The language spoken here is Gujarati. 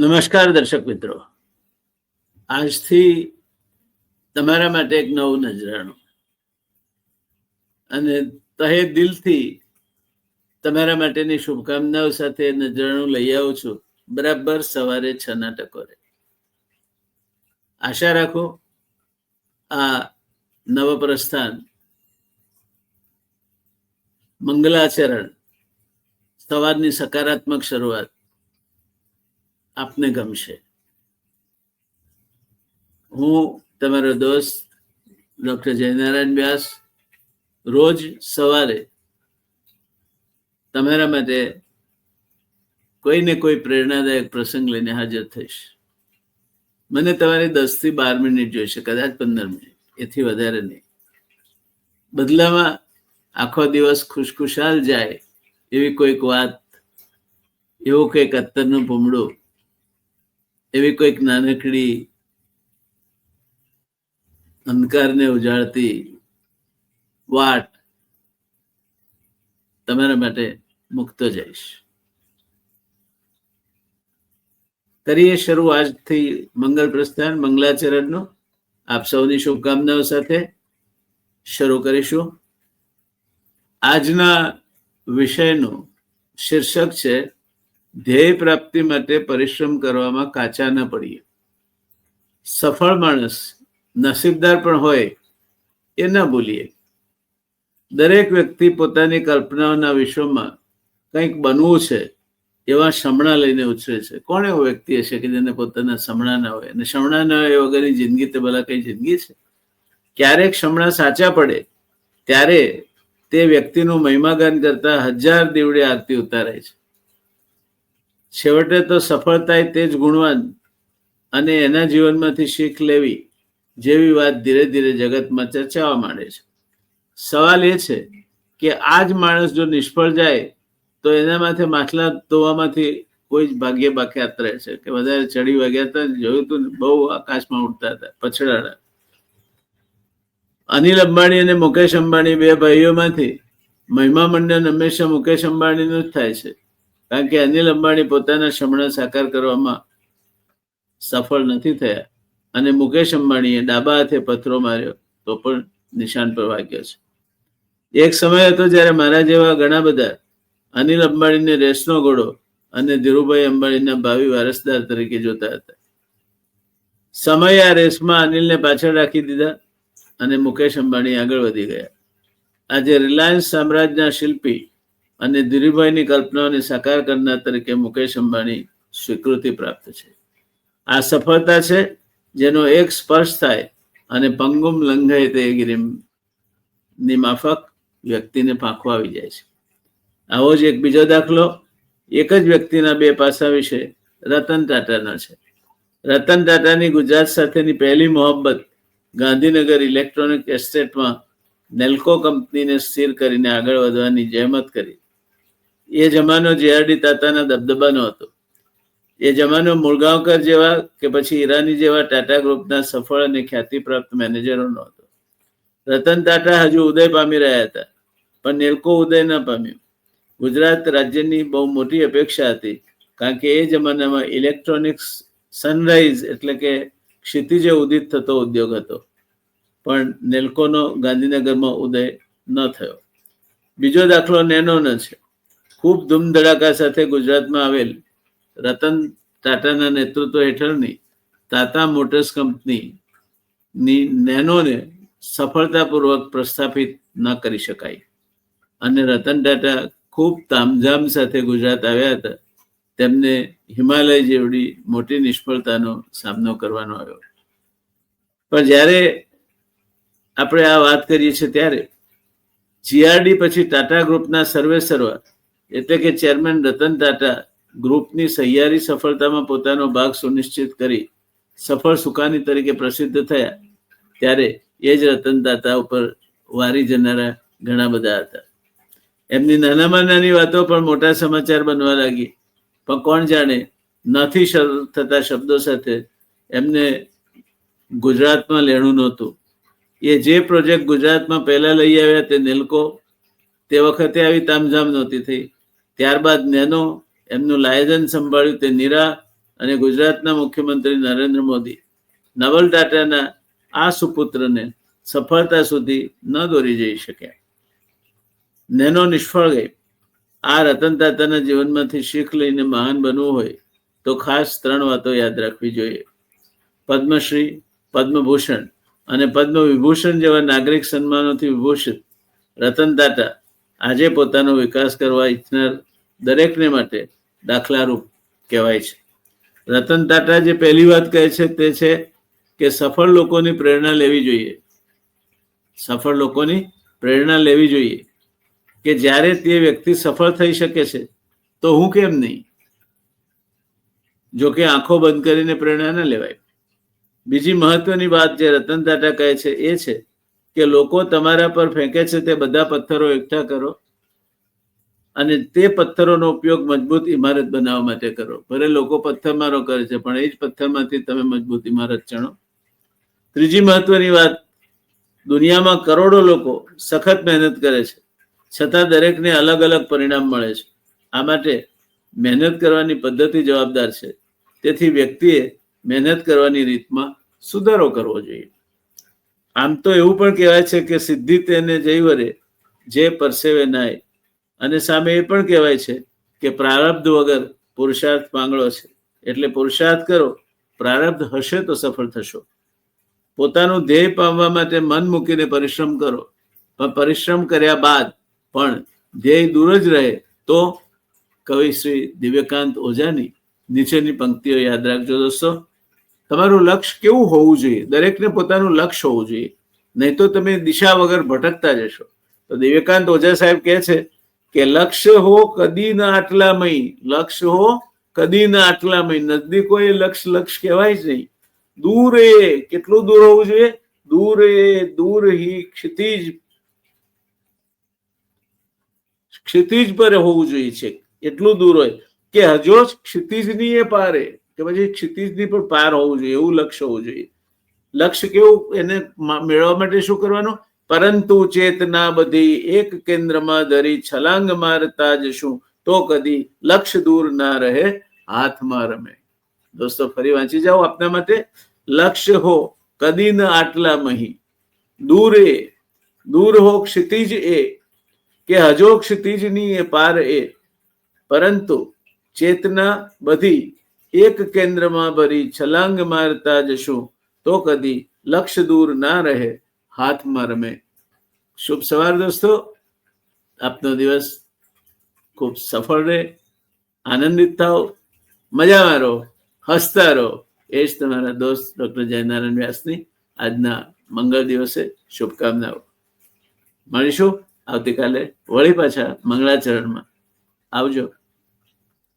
નમસ્કાર દર્શક મિત્રો. આજથી તમારા માટે એક નવું નજરાણું. અને તહે દિલથી તમારા માટેની શુભકામનાઓ સાથે નજરાણું લઈ આવું છું. બરાબર સવારે છ ના ટકોરે. આશા રાખો આ નવ પ્રસ્થાન મંગલાચરણ સવારની સકારાત્મક શરૂઆત આપને ગમશે. હું તમારો દોસ્ત ડોક્ટર જયનારાયણ વ્યાસ રોજ સવારે તમારા માટે કોઈને કોઈ પ્રેરણાદાયક પ્રસંગ લઈને હાજર થઈશ. મને તમારી દસથી બાર મિનિટ જોઈશે કદાચ પંદર મિનિટ, એથી વધારે નહીં. બદલામાં આખો દિવસ ખુશખુશાલ જાય એવી કોઈક વાત, એવું કંઈક અત્તરનું ભૂમડું એવી કોઈક નાનકડી અંધકારને ઉજાડતી વાટ તમારા માટે મુક્ત જઈશ. કરીએ શરૂ આજથી મંગળ પ્રસ્થાન મંગલાચરણનું આપ સૌની શુભકામનાઓ સાથે શરૂ કરીશું. આજના વિષયનું શીર્ષક છે ધ્યેય પ્રાપ્તિ માટે પરિશ્રમ કરવામાં કાચા ન પડીએ. સફળ માણસ નસીબદાર પણ હોય એ ન ભૂલીએ. દરેક વ્યક્તિ પોતાની કલ્પનાઓના વિશ્વમાં કંઈક બનવું છે એવા સમણા લઈને ઉછરે છે. કોણ એવો વ્યક્તિ હશે કે જેને પોતાના સમણા ના હોય? અને સમણા ના હોય વગરની જિંદગી તો ભલા કઈ જિંદગી છે? ક્યારેક સમણા સાચા પડે, ત્યારે તે વ્યક્તિનું મહિમાગાન કરતા હજાર દીવડે આરતી ઉતારાય છે. છેવટે તો સફળતા તે જ ગુણવાન અને એના જીવનમાંથી શીખ લેવી જેવી વાત ધીરે ધીરે જગતમાં ચર્ચાવા માંડે છે. સવાલ એ છે કે આ જ માણસ જો નિષ્ફળ જાય તો એના માથે માછલા ધોવામાંથી કોઈ જ ભાગ્ય બાકી રહે છે. કે વધારે ચડી વાગ્યા હતા જોયું તું બહુ આકાશમાં ઉડતા હતા પછડાડા અનિલ અંબાણી અને મુકેશ અંબાણી બે ભાઈઓમાંથી મહિમા મંડન હંમેશા મુકેશ અંબાણીનું જ થાય છે. કારણ કે અનિલ અંબાણી પોતાના શમણા સાકાર કરવામાં સફળ નથી થયા. અને મુકેશ અંબાણીએ ડાબા હાથે પથરો માર્યો તો પણ નિશાન પર વાગ્યો છે. એક સમય હતો જ્યારે મારા જેવા ઘણા બધા અનિલ અંબાણીને રેસનો ઘોડો અને ધીરુભાઈ અંબાણીના ભાવિ વારસદાર તરીકે જોતા હતા. સમય આ રેસમાં અનિલને પાછળ રાખી દીધા અને મુકેશ અંબાણી આગળ વધી ગયા. આજે રિલાયન્સ સામ્રાજ્યના શિલ્પી અને ધીરુભાઈની કલ્પનાઓને સાકાર કરનાર તરીકે મુકેશ અંબાણી સ્વીકૃતિ પ્રાપ્ત છે. આ સફળતા છે, જેનો એક સ્પર્શ થાય અને પંગુમ લંઘાય તે ગિરિમની માફક વ્યક્તિને પાંખો આવી જાય છે. આવો જ એક બીજો દાખલો. એક જ વ્યક્તિના બે પાસા વિશે રતન ટાટાનો છે. રતન ટાટાની ગુજરાત સાથેની પહેલી મોહબ્બત ગાંધીનગર ઇલેક્ટ્રોનિક એસ્ટેટમાં નેલ્કો કંપનીને સ્થિર કરીને આગળ વધવાની જહેમત કરી. એ જમાનો જેઆરડી તાતાના દબદબાનો હતો. એ જમાનો મુળગાંવકર જેવા કે પછી ઈરાની જેવા ટાટા ગ્રુપના સફળ અને ખ્યાતિપ્રાપ્ત મેનેજરોનો હતો. રતન ટાટા હજુ ઉદય પામી રહ્યા હતા, પણ નેલ્કો ઉદય ન પામ્યું. ગુજરાત રાજ્યની બહુ મોટી અપેક્ષા હતી, કારણ કે એ જમાનામાં ઇલેક્ટ્રોનિક્સ સનરાઈઝ એટલે કે ક્ષિતિજે ઉદિત થતો ઉદ્યોગ હતો. પણ નેલ્કોનો ગાંધીનગરમાં ઉદય ન થયો. બીજો દાખલો નેનોનો છે. ખૂબ ધૂમધડાકા સાથે ગુજરાતમાં આવેલ રતન ટાટાના નેતૃત્વ હેઠળની ટાટા મોટર્સ કંપનીની નેનોને સફળતાપૂર્વક પ્રસ્થાપિત ન કરી શકાય. અને રતન ટાટા ખૂબ તામઝામ સાથે ગુજરાત આવ્યા હતા. તેમને હિમાલય જેવડી મોટી નિષ્ફળતાનો સામનો કરવાનો આવ્યો. પણ જ્યારે આપણે આ વાત કરીએ છીએ ત્યારે, જીઆરડી પછી ટાટા ગ્રુપના સર્વે સર્વા એટલે કે ચેરમેન રતન ટાટા ગ્રુપની સહિયારી સફળતામાં પોતાનો ભાગ સુનિશ્ચિત કરી સફળ સુકાની તરીકે પ્રસિદ્ધ થયા ત્યારે એ જ રતન ટાટા ઉપર વારી જનારા ઘણા બધા હતા. એમની નાનામાં નાની વાતો પણ મોટા સમાચાર બનવા લાગી. પણ કોણ જાણે નથી શરૂ થતા શબ્દો સાથે એમને ગુજરાતમાં લેણું નહોતું. એ જે પ્રોજેક્ટ ગુજરાતમાં પહેલા લઈ આવ્યા તે નેલ્કો તે વખતે આવી તામઝામ નહોતી થઈ. ત્યારબાદ નેનો એમનું લાયદન સંભાળ્યું તે નીરા અને ગુજરાતના મુખ્યમંત્રી નરેન્દ્ર મોદી. નવલ ટાટાના આ સુપુત્રને સફળતા સુધી ન દોરી જઈ શક્યા. નેનો નિષ્ફળ ગઈ. આ રતન તાતાના જીવનમાંથી શીખ લઈને મહાન બનવું હોય તો ખાસ ત્રણ વાતો યાદ રાખવી જોઈએ. પદ્મશ્રી, પદ્મભૂષણ અને પદ્મ વિભૂષણ જેવા નાગરિક સન્માનોથી વિભૂષિત રતન તાટા આજે પોતાનો વિકાસ કરવા ઈચ્છનાર દરેકને માટે દાખલારૂપ કહેવાય છે. રતન ટાટા જે પહેલી વાત કહે છે તે છે કે સફળ લોકોની પ્રેરણા લેવી જોઈએ. સફળ લોકોની પ્રેરણા લેવી જોઈએ કે જ્યારે તે વ્યક્તિ સફળ થઈ શકે છે, તો હું કેમ નહીં? જોકે આંખો બંધ કરીને પ્રેરણા ન લેવાય. બીજી મહત્વની વાત જે રતન ટાટા કહે છે એ છે કે લોકો તમારા પર ફેંકે છે તે બધા પથ્થરો એકઠા કરો અને તે પથ્થરોનો ઉપયોગ મજબૂત ઇમારત બનાવવા માટે કરો. ભલે લોકો પથ્થરમારો કરે છે, પણ એ જ પથ્થરમાંથી તમે મજબૂત ઇમારત ચણો. ત્રીજી મહત્વની વાત, દુનિયામાં કરોડો લોકો સખત મહેનત કરે છે, છતાં દરેકને અલગ અલગ પરિણામ મળે છે. આ માટે મહેનત કરવાની પદ્ધતિ જવાબદાર છે. તેથી વ્યક્તિએ મહેનત કરવાની રીતમાં સુધારો કરવો જોઈએ. આમ તો એવું પણ કહેવાય છે કે સિદ્ધિ તેને જઈ વરે જે પરસેવે નાય. અને સામે એ પણ કહેવાય છે કે પ્રારબ્ધ વગર પુરુષાર્થ પાંગળો છે. એટલે પુરુષાર્થ કરો, પ્રારબ્ધ હશે તો સફળ થશો. પોતાનું ધ્યેય પામવા માટે મન મૂકીને પરિશ્રમ કરો. પણ પરિશ્રમ કર્યા બાદ પણ ધ્યેય દૂર જ રહે તો કવિ શ્રી દિવ્યકાંત ઓઝાની નીચેની પંક્તિઓ યાદ રાખજો દોસ્તો. તમારું લક્ષ્ય કેવું હોવું જોઈએ? દરેકને પોતાનું લક્ષ્ય હોવું જોઈએ. નહીં તો તમે દિશા વગર ભટકતા જશો. તો દિવ્યકાંત ઓઝા સાહેબ કહે છે કે લક્ષ્ય હો કદી ના આટલામય. લક્ષ્ય હો કદી ના આટલા મય નજદીકો એ લક્ષ્ય લક્ષ્ય કહેવાય જ નહીં. દૂર એ કેટલું દૂર હોવું જોઈએ? દૂર એ દૂર હી ક્ષિતિજ. ક્ષિતિજ પર હોવું જોઈએ છે એટલું દૂર હોય કે હજો ક્ષિતિજની એ પારે. કે પછી ક્ષિતિજની પણ પાર હોવું જોઈએ, એવું લક્ષ્ય હોવું જોઈએ. લક્ષ્ય કેવું? એને મેળવવા માટે શું કરવાનું? પરંતુ ચેતના બધી એક કેન્દ્રમાં ધરી છલાંગ મારતા જશું તો કદી લક્ષ્ય દૂર ના રહે, હાથમાં રમે. દોસ્તો, ફરી વાંચી જાઓ આપના માટે. લક્ષ્ય હો, કદી ન આટલા મહી. દૂર એ દૂર હો ક્ષિતિજ એ, કે હજો ક્ષિતિજની એ પાર એ. પરંતુ ચેતના બધી એક કેન્દ્રમાં ભરી છલાંગ મારતા જશું, તો કદી લક્ષ્ય દૂર ના રહે, હાથમાં રમે. શુભ સવાર દોસ્તો, આપનો દિવસ ખૂબ સફળ રહે, આનંદિત થાઓ, મજામાં રહો, હસતા રહો. એ જ તમારા દોસ્ત ડોક્ટર જયનારાયણ વ્યાસની આજના મંગળ દિવસે શુભકામનાઓ. મળીશું આવતીકાલે વળી પાછા મંગળાચરણમાં આવજો.